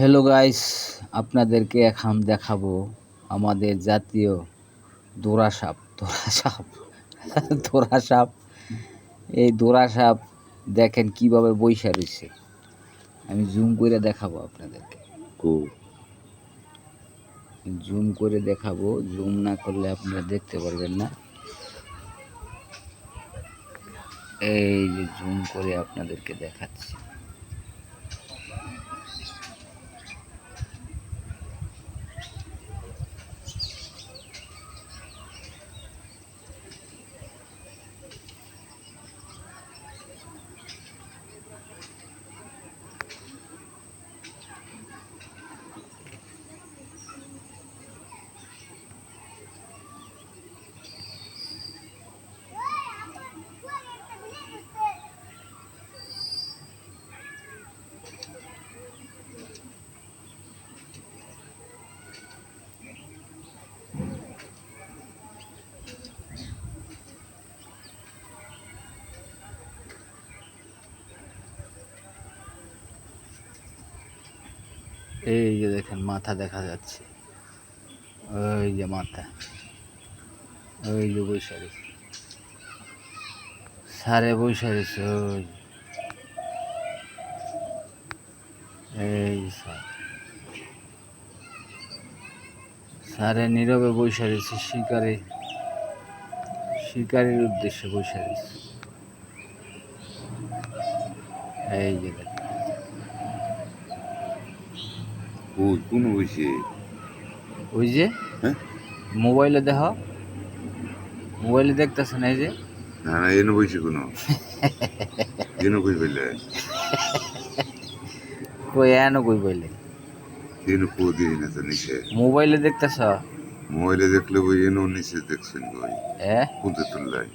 Hello guys আপনাদেরকে এখন দেখাবো আমাদের জাতীয় দোরা সাপ দোরা সাপ দোরা সাপ এই দোরা সাপ দেখেন কীভাবে বৈশা রয়েছে আমি জুম করে দেখাবো আপনাদেরকে। জুম করে দেখাবো। জুম না করলে আপনারা দেখতে পারবেন না। এই যে জুম করে আপনাদেরকে দেখাচ্ছি। এই যে দেখেন, মাথা দেখা যাচ্ছে। ওই যে মাথা। ওই যে বৈশা রয়েছে সারে ওই এই স্যার। সারে নীরবে বৈশা রয়েছে শিকারে। শিকারের উদ্দেশ্যে বৈশা রয়েছে এই যে ওই কোন হইছে ওই যে হ্যাঁ? মোবাইলে দেখো। মোবাইলে দেখতেছেন এই যে? না না এনে বইছে কোন? এনে কই পেলে কই এনো কই বইলে এনে কো দিয়ে না তো নিচে? মোবাইলে দেখতেছ? মোবাইলে দেখলে বই এনে নিচে দেখছেন কই? হ্যাঁ কোনতে তুললাই